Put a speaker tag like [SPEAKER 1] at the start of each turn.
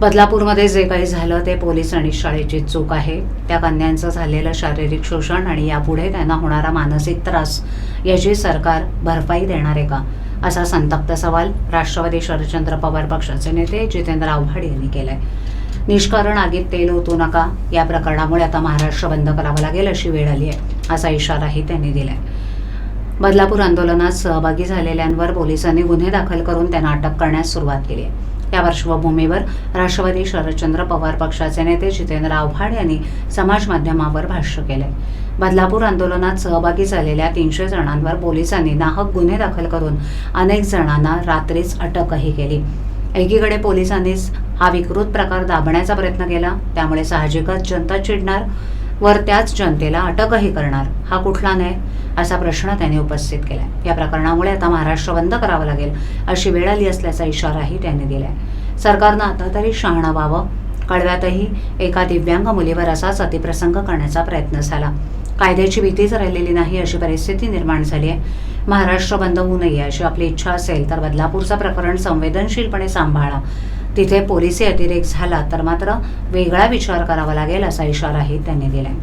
[SPEAKER 1] बदलापूरमध्ये जे काही झालं ते पोलीस आणि शाळेची चूक आहे. त्या कन्यांचं झालेलं शारीरिक शोषण आणि यापुढे त्यांना होणारा मानसिक त्रास याची सरकार भरपाई देणार आहे का? असा संतप्त सवाल राष्ट्रवादी शरदचंद्र पवार पक्षाचे नेते जितेंद्र आव्हाड यांनी केलाय. निष्कारण आगीत तेल होतो नका. या प्रकरणामुळे आता महाराष्ट्र बंद करावं लागेल अशी वेळ आली आहे असा इशाराही त्यांनी दिलाय. बदलापूर आंदोलनात सहभागी झालेल्यांवर पोलिसांनी गुन्हे दाखल करून त्यांना अटक करण्यास सुरुवात केली आहे. या पार्श्वभूमीवर राष्ट्रवादी शरदचंद्र पवार पक्षाचे नेते जितेंद्र आव्हाड यांनी समाज माध्यमावर भाष्य केलंय बदलापूर आंदोलनात सहभागी झालेल्या तीनशे जणांवर पोलिसांनी नाहक गुन्हे दाखल करून अनेक जणांना रात्रीच अटकही केली. एकीकडे पोलिसांनीच हा विकृत प्रकार दाबण्याचा प्रयत्न केला त्यामुळे साहजिकच जनता चिडणार वर त्याच जनतेला अटकही करणार हा कुठला न्याय? असा प्रश्न त्यांनी उपस्थित केला. या प्रकरणामुळे आता महाराष्ट्र बंद करावं लागेल अशी वेळ आली असल्याचा इशाराही त्यांनी दिलाय. सरकारनं आता तरी शहाणं व्हावं. कळव्यातही एका दिव्यांग मुलीवर असाच अतिप्रसंग करण्याचा प्रयत्न झाला. कायद्याची भीतीच राहिलेली नाही अशी परिस्थिती निर्माण झाली आहे. महाराष्ट्र बंद होऊ नये अशी आपली इच्छा असेल तर बदलापूरचं प्रकरण संवेदनशीलपणे सांभाळा. तिथे पोलिसी अतिरेक झाला तर मात्र वेगळा विचार करावा लागेल असा इशाराही त्यांनी दिलाय.